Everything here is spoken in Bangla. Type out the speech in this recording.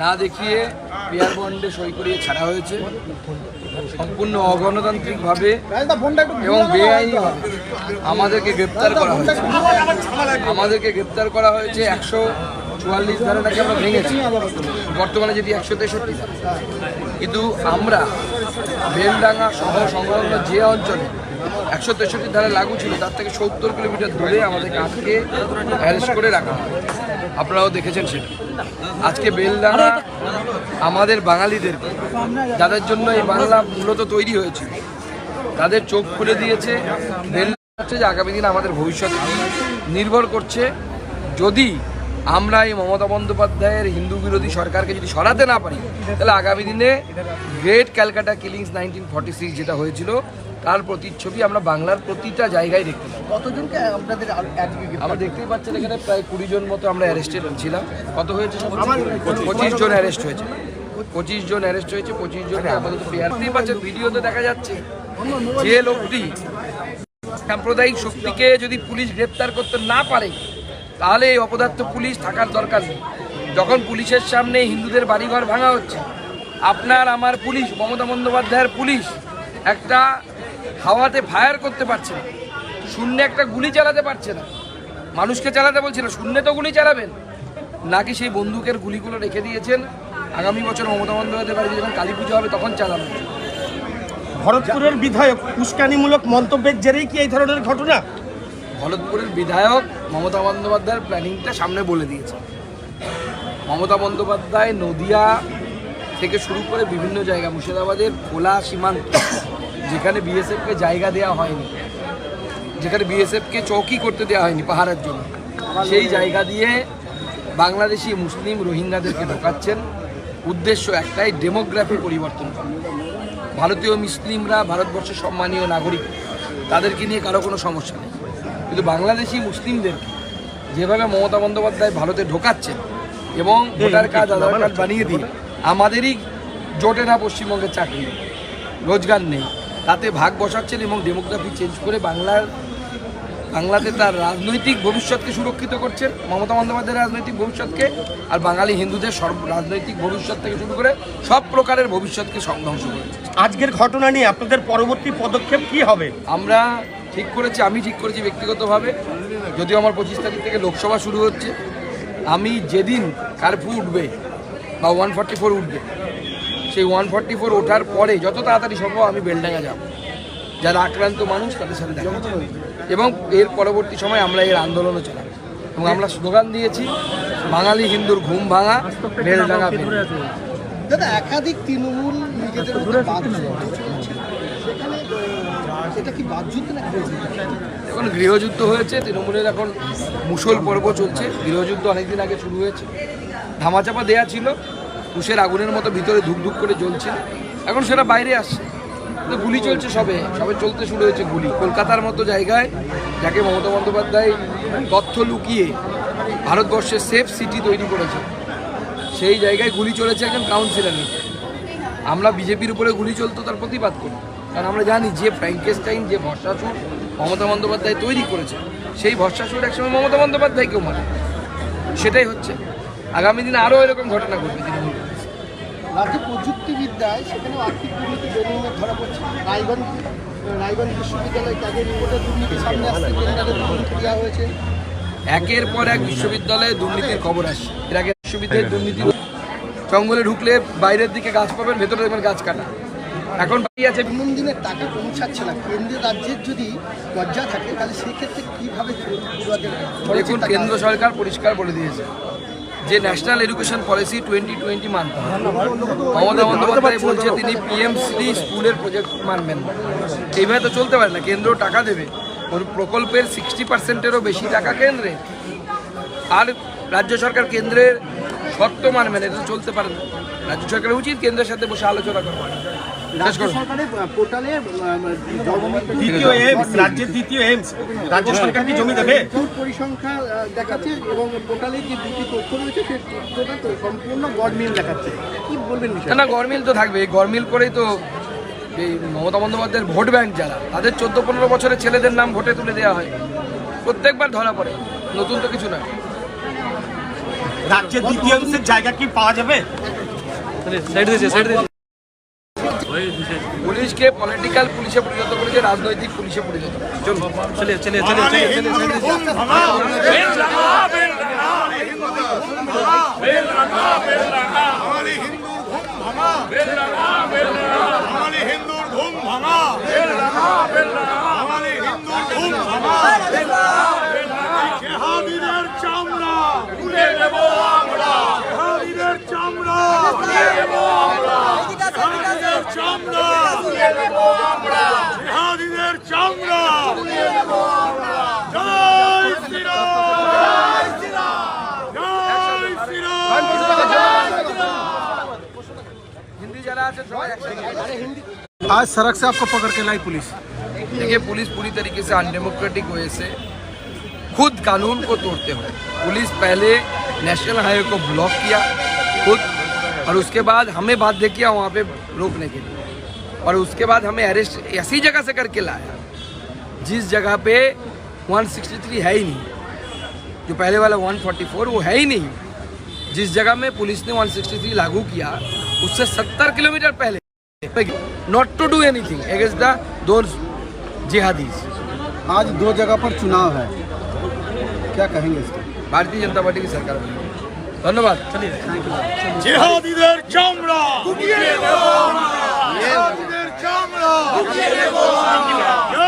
না দেখিয়ে পেয়ার বন্ডে সই করিয়ে ছাড়া হয়েছে। সম্পূর্ণ অগণতান্ত্রিকভাবে এবং বেআইনিভাবে আমাদেরকে গ্রেপ্তার করা হয়েছে। আমাদেরকে গ্রেপ্তার করা হয়েছে একশো চুয়াল্লিশ ধারাটাকে আমরা ভেঙেছি। বর্তমানে যেটি একশো তেষট্টি কিন্তু আমরা বেলডাঙ্গা সহ সংলগ্ন যে অঞ্চলে একশো তেষট্টি ধারা লাগু ছিল, তার থেকে সত্তর কিলোমিটার দূরে আমাদের আজকে অ্যারেস্ট করে রাখা আপনারাও দেখেছেন সেটা। আজকে বেলদানা আমাদের বাঙালিদেরকে যাদের জন্য এই বাংলা মূলত তৈরি হয়েছে তাদের চোখ খুলে দিয়েছে। বেল হচ্ছে যে আগামী দিন আমাদের ভবিষ্যৎ নির্ভর করছে। যদি আমরা এই মমতা বন্দ্যোপাধ্যায়ের হিন্দু বিরোধী সরকারকে যদি সরাতে না পারি, তাহলে আগামী দিনে great Calcutta killings nineteen forty six যেটা হয়েছিল তার প্রতিচ্ছবি আমরা বাংলার প্রতিটা জায়গায় দেখতে পাবো কতজনকে আপনাদের আমরা দেখতেই পাচ্ছেন এখানে প্রায় কুড়ি জন মতো আমরা অ্যারেস্টেড ছিলাম। কত হয়েছে? পঁচিশ জন। অ্যারেস্ট হয়েছে। পঁচিশ জন অ্যারেস্ট হয়েছে পঁচিশ জন আপাতত পেয়ার দেখতেই পাচ্ছেন। ভিডিওতে দেখা যাচ্ছে যে লোকটি সাম্প্রদায়িক শক্তিকে যদি পুলিশ গ্রেপ্তার করতে না পারে তাহলে এই অপদার্থ পুলিশ থাকার দরকার নেই। যখন পুলিশের সামনে হিন্দুদের বাড়িঘর ভাঙা হচ্ছে আপনার আমার পুলিশ মমতা বন্দ্যোপাধ্যায়ের পুলিশ একটা হাওয়াতে ফায়ার করতে পারছে না। শূন্যে একটা গুলি চালাতে পারছে না। মানুষকে চালাতে বলছে না শূন্যে তো গুলি চালাবেন। নাকি সেই বন্দুকের গুলিগুলো রেখে দিয়েছেন? আগামী বছর মমতা বন্দ্যোপাধ্যায় যখন কালী পুজো হবে তখন চালাবেন ভরতপুরের বিধায়ক উস্কানিমূলক মন্তব্যের জেরেই কি এই ধরনের ঘটনা? ভরতপুরের বিধায়ক মমতা বন্দ্যোপাধ্যায়ের প্ল্যানিংটা সামনে বলে দিয়েছে। মমতা বন্দ্যোপাধ্যায় নদিয়া থেকে শুরু করে বিভিন্ন জায়গা মুর্শিদাবাদের খোলা সীমান্ত যেখানে বিএসএফকে জায়গা দেওয়া হয়নি যেখানে বিএসএফকে চৌকি করতে দেওয়া হয়নি পাহাড়ের জন্য সেই জায়গা দিয়ে বাংলাদেশি মুসলিম রোহিঙ্গাদেরকে ঢোকাচ্ছেন। উদ্দেশ্য একটাই ডেমোগ্রাফি পরিবর্তন করা। ভারতীয় মুসলিমরা ভারতবর্ষের সম্মানীয় নাগরিক তাদেরকে নিয়ে কারও কোনো সমস্যা নেই। কিন্তু বাংলাদেশি মুসলিমদেরকে যেভাবে মমতা বন্দ্যোপাধ্যায় ভারতে ঢোকাচ্ছেন এবং ভোটার কার্ড আধার কার্ড বানিয়ে দিয়ে আমাদেরই জোটে না পশ্চিমবঙ্গের চাকরি রোজগার নেই তাতে ভাগ বসাচ্ছেন এবং ডেমোগ্রাফি চেঞ্জ করে বাংলার বাংলাতে তার রাজনৈতিক ভবিষ্যৎকে সুরক্ষিত করছেন। মমতা বন্দ্যোপাধ্যায়ের রাজনৈতিক ভবিষ্যৎকে আর বাঙালি হিন্দুদের সর্ব রাজনৈতিক ভবিষ্যৎ থেকে শুরু করে সব প্রকারের ভবিষ্যৎকে সংধ্বংস করেছে আজকের ঘটনা নিয়ে আপনাদের পরবর্তী পদক্ষেপ কি হবে? আমরা ঠিক করেছি আমি ঠিক করেছি ব্যক্তিগতভাবে। যদিও আমার পঁচিশ তারিখ থেকে লোকসভা শুরু হচ্ছে আমি যেদিন কারফিউ উঠবে বা ওয়ান ফর্টি ফোর উঠবে সেই ওয়ান ফর্টি ফোর ওঠার পরে যত তাড়াতাড়ি সম্ভব আমি বেলডাঙ্গা যাব। যারা আক্রান্ত মানুষ তাদের সাথে দেখা এবং এর পরবর্তী সময় আমরা এর আন্দোলনও চালাবো। এবং আমরা স্লোগান দিয়েছি বাঙালি হিন্দুর ঘুম ভাঙা বেলডাঙ্গা দাদা একাধিক তৃণমূল নিজেদের? এখন গৃহযুদ্ধ হয়েছে তৃণমূলের এখন মুসল পর্ব চলছে। গৃহযুদ্ধ অনেকদিন আগে শুরু হয়েছে। ধামাচাপা দেয়া ছিল কুশের আগুনের মতো ভিতরে ধুকধুক করে জ্বলছে এখন সেটা বাইরে আসছে। গুলি চলছে সবে। সবে চলতে শুরু হয়েছে গুলি। কলকাতার মতো জায়গায় যাকে মমতা বন্দ্যোপাধ্যায় তথ্য লুকিয়ে ভারতবর্ষের সেফ সিটি তৈরি করেছে, সেই জায়গায় গুলি চলেছে একজন কাউন্সিলরের আমরা বিজেপির উপরে গুলি চলতো, তার প্রতিবাদ করি। কারণ আমরা জানি যে ফ্র্যাঙ্কেস্টাইন যে ভরসাসুর মমতা বন্দ্যোপাধ্যায় তৈরি করেছে, সেই ভরসাসুর একসময় মমতা বন্দ্যোপাধ্যায়কেও মানে সেটাই হচ্ছে। আগামী দিনে আরও এরকম ঘটনা ঘটবে। রাজ্যে প্রযুক্তিবিদ্যায় সেখানেও আর্থিক দুর্নীতি বেনিয়ে ধরা পড়ছে। রায়গঞ্জ রায়গঞ্জ বিশ্ববিদ্যালয় তাদের রিপোর্টে দুর্নীতি সামনে আসছে কেন্দ্রের দুর্নীতি দেওয়া হয়েছে। একের পর এক বিশ্ববিদ্যালয়ে দুর্নীতির খবর আসছে। এর আগে বিশ্ববিদ্যালয়ের দুর্নীতি জঙ্গলে ঢুকলে বাইরের দিকে গাছ পাবেন ভেতরে দেখবেন গাছ কাটা। এখন বাকি আছে তিন দিনের টাকা পৌঁছাচ্ছে না। কেন্দ্রীয় রাজ্যের যদি পর্যায়ে থাকে তাহলে সেক্ষেত্রে কীভাবে দেখুন কেন্দ্র সরকার পরিষ্কার বলে দিয়েছে। যে national education policy twenty twenty মানতে হবে। মমতা বন্দ্যোপাধ্যায় বলছে, তিনি পিএমসি স্কুলের প্রজেক্ট মানবেন। এইভাবে তো চলতে পারে না, কেন্দ্র টাকা দেবে। ওর প্রকল্পের সিক্সটি পার্সেন্টেরও বেশি টাকা কেন্দ্রে। আর রাজ্য সরকার কেন্দ্রের শর্ত মানবেন এটা চলতে পারে না। রাজ্য সরকারের উচিত কেন্দ্রের সাথে বসে আলোচনা করা। শেষ করুন সরকারের পোর্টালে দ্বিতীয় এইমস রাজ্যের দ্বিতীয় এইমস রাজ্য সরকার কি জমি দেবে? পরিসংখ্যা দেখাচ্ছে এবং পোর্টালে যে দুটি তথ্য রয়েছে সেই তথ্যটা তো সম্পূর্ণ গড়মিল দেখাচ্ছে। কি বলবেন না বিষয় গরমিল তো থাকবে। গরমিল করেই তো এই মমতা বন্দ্যোপাধ্যায়ের ভোট ব্যাংক যারা তাদের চোদ্দ পনেরো বছরের ছেলেদের নাম ভোটে তুলে দেওয়া হয়। প্রত্যেকবার ধরা পড়ে। নতুন তো কিছু নয় রাজ্যের দ্বিতীয়াংশের জায়গা কি পাওয়া যাবে? পুলিশকে পলিটিক্যাল পুলিশে পরিণত করেছে রাজনৈতিক পুলিশে পরিণত চামড়া তুলে দেব আমরা জেহাদিদের চামড়া চামড়া তুলে দেব আমরা জেহাদিদের চামড়া তুলে দেব আমরা জয় শ্রীরাম জয় শ্রীরাম জয় শ্রীরাম हिंदी जरा আছে সবাই একসাথে आज सड़क से आपको पकड़ के लाई पुलिस देखिए पुलिस पूरी तरीके से अनडेमोक्रेटिक वे से खुद कानून को तोड़ते हुए पुलिस पहले नेशनल हाईवे को ब्लॉक किया खुद और उसके बाद हमें बाध्य किया वहाँ पे रोकने के लिए और उसके बाद हमें अरेस्ट ऐसी जगह से करके लाया जिस जगह पे 163 है ही नहीं। जो पहले वाला 144 वो है ही नहीं। जिस जगह में पुलिस ने 163 लागू किया उससे 70 किलोमीटर पहले। Not to do anything the दो जिहादीज आज दो जगह पर चुनाव है। क्या कहेंगे इसके? भारतीय जनता पार्टी की सरकार धन्यवाद। चलिए जिहादी চামড়া গুটিয়ে দেব আমরা জেহাদিদের চামড়া গুটিয়ে দেব